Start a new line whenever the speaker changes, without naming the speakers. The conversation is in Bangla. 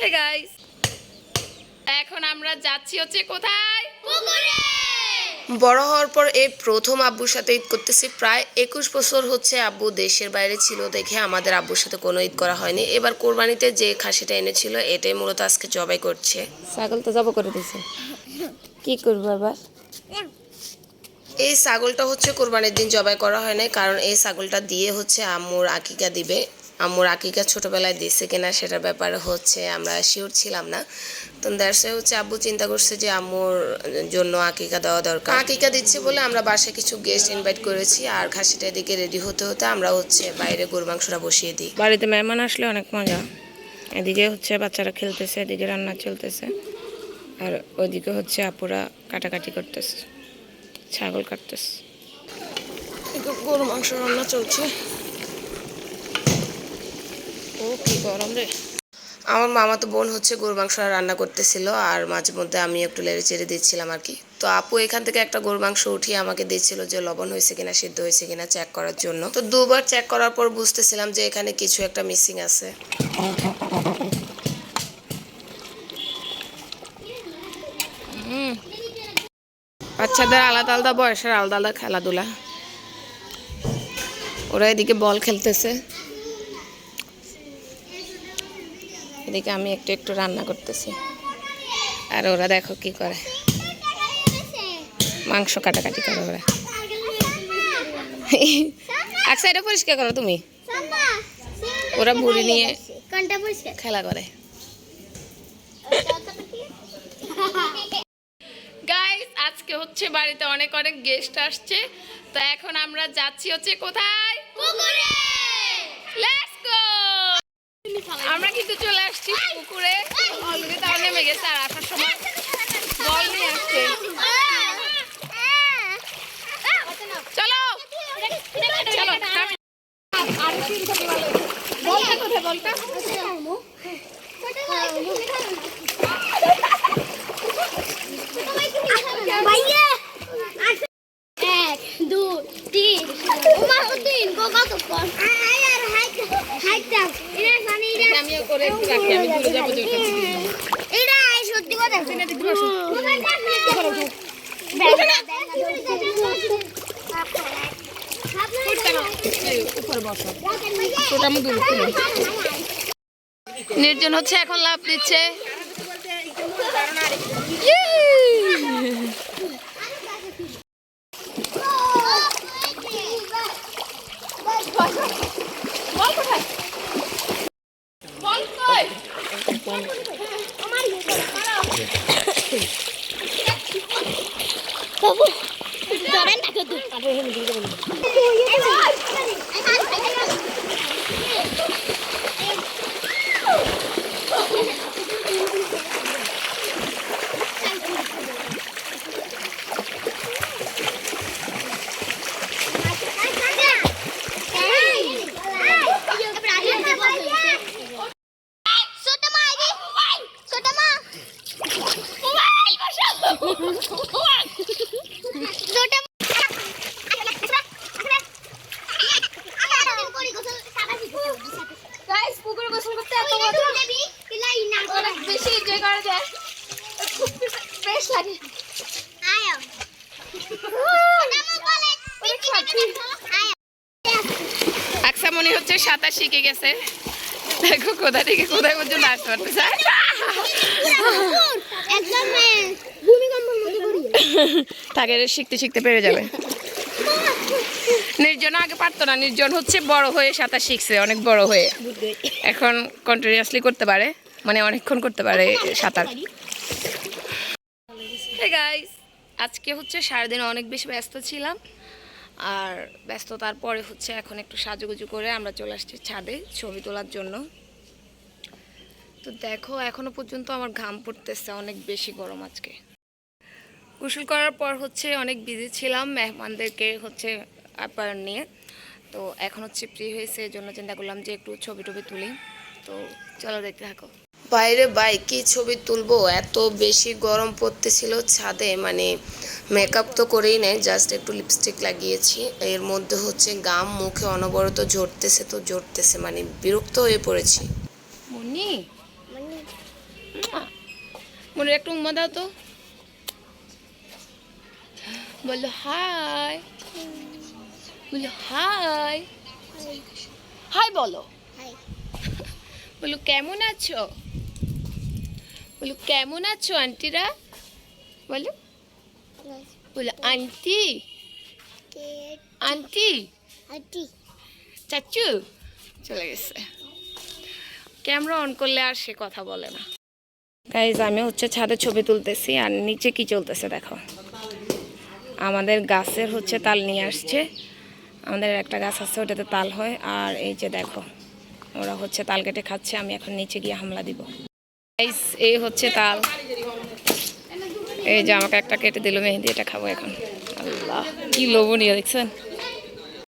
হে গাইস এখন আমরা যাচ্ছি হচ্ছে কোথায়?
বড় হওয়ার পর এই প্রথম আব্বুর সাথে ঈদ করতেছি। প্রায় একুশ বছর হচ্ছে আব্বু দেশের বাইরে ছিল দেখে আমাদের আব্বুর সাথে কোনো ঈদ করা হয়নি। এবার কোরবানিতে যে খাসিটা এনেছিল এটাই মূলত আজকে জবাই করছে।
ছাগল তো জব করে দিছে। কি করব আবার?
এই ছাগলটা হচ্ছে কোরবানির দিন জবাই করা হয় না কারণ এই ছাগলটা দিয়ে হচ্ছে আম্মুর আকিকা দিবে। আম্মুর আকিকা ছোটবেলায় দিছে কিনা সেটার ব্যাপারে হচ্ছে আমরা শিওর ছিলাম না। তো দ্যাটস হচ্ছে আব্বু চিন্তা করছে যে আম্মুর জন্য আকিকা দেওয়া দরকার। আকিকা দিচ্ছে বলে আমরা বাসায় কিছু গেস্ট ইনভাইট করেছি আর খাসিটা এদিকে রেডি হতে হতে আমরা হচ্ছে বাইরে গরু মাংসটা বসিয়ে দিই।
বাড়িতে মেহমান আসলে অনেক মজা। এদিকে হচ্ছে বাচ্চারা খেলতেছে এদিকে রান্না চলতেছে। আর ওইদিকে হচ্ছে আপুরা কাটাকাটি করতেছে ছাগল কাটতেছে।
গরু মাংস রান্না চলছে।
গরম রে।
আমার মামা তো বোন হচ্ছে গরু মাংস রান্না করতেছিল, আর মাঝে মধ্যে আমি একটু লেড়ে চেড়ে দিচ্ছিলাম আর কি। তো আপু এখান থেকে একটা গরু মাংস উঠিয়ে আমাকে দিচ্ছিল যে লবণ হয়েছে কিনা, সিদ্ধ হয়েছে কিনা চেক করার জন্য। তো দুবার চেক করার পর বুঝতেছিলাম যে এখানে কিছু একটা মিসিং আছে।
বাচ্চাদের আলাদা আলাদা বয়সের আলাদা আলাদা খেলাধুলা। ওরা এদিকে বল খেলতেছে। এদিকে আমি একটু একটু রান্না করতেছি। আর ওরা দেখো কি করে। মাংস কাটাকাটি করে ওরা। এক সাইডে পরিষ্কার করো তুমি। ওরা বুড়ি নিয়ে খেলা করে। আজকে হচ্ছে বাড়িতে অনেক অনেক গেস্ট আসছে। তো এখন আমরা যাচ্ছি হচ্ছে কোথায়? আমরা কিন্তু চলে আসছি পুকুরে। নেমে গেছে আর আসার সময় বল নিয়ে আসছে। চলো। চলো
এক তিন কম আর হাইট হাইট এটা জানি এটা
আমিও করে রাখি আমি দূরে যাব যে
এটা সত্যি কথা
ওটা আমি দূরে নির্জন হচ্ছে এখন লাভ দিচ্ছে।
ধরেন না কত ছোট মা ছোট মা ছোট
গাইস পুকুরে গোসল করতে এত মজা অনেক বেশি আকসা মনে হচ্ছে সাঁতার শিখে গেছে। দেখো কোথা থেকে কোথায় পর্যন্ত আসতে পারতেছে। তাকে শিখতে শিখতে পেরে যাবে। নির্জন আগে পারতো না, নির্জন হচ্ছে বড় হয়ে সাঁতার শিখছে, অনেক বড় হয়ে। এখন কন্টিনিউয়াসলি করতে পারে মানে অনেকক্ষণ করতে পারে সাঁতার। আজকে হচ্ছে সারাদিন অনেক বেশি ব্যস্ত ছিলাম, আর ব্যস্ততার পরে হচ্ছে এখন একটু সাজুগুজু করে আমরা চলে আসছি ছাদে ছবি তোলার জন্য। তো দেখো, এখনও পর্যন্ত আমার ঘাম পড়তেছে, অনেক বেশি গরম আজকে। গোসল করার পর হচ্ছে অনেক বিজি ছিলাম মেহমানদেরকে হচ্ছে আপ্যায়ন নিয়ে। তো এখন হচ্ছে ফ্রি হয়েছে এই জন্য চিন্তা করলাম যে একটু ছবি টবি তুলি। তো চলো দেখতে থাকো।
বাইরে বাই কি ছবি তুলবো? এত বেশি গরম পড়তেছিল ছাদে মানে মেকআপ তো করেই নেই জাস্ট একটু লিপস্টিক লাগিয়েছি। এর মধ্যে হচ্ছে গাম মুখে অনবরত ঝরতেছে তো ঝরতেছে মানে বিরক্ত হয়ে পড়েছি।
মনি মনে একটু উম্মা দাও তো। বলল হাই। বলল হাই। হাই বলো। বলল কেমন আছো? বলল কেমন আছো আন্টিরা? বলো বলল আন্টি। আন্টি।
আটি
চাচু? চলে গেছে। ক্যামেরা অন করলে আর সে কথা বলে না। গাইজ আমি হচ্ছে ছাদে ছবি তুলতেছি আর নিচে কি চলতেছে দেখো। আমাদের গাছের হচ্ছে তাল নিয়ে আসছে। আমাদের একটা গাছ আছে, ওটাতে তাল হয়। আর এই যে দেখো, ওরা হচ্ছে তাল কেটে খাচ্ছে, আমি এখন নিচে গিয়ে হামলা দিব। এই হচ্ছে তাল। এই যে আমাকে একটা কেটে দিল, মেহেদি, এটা খাব এখন। আল্লাহ, কি লোভনীয়, দেখছেন?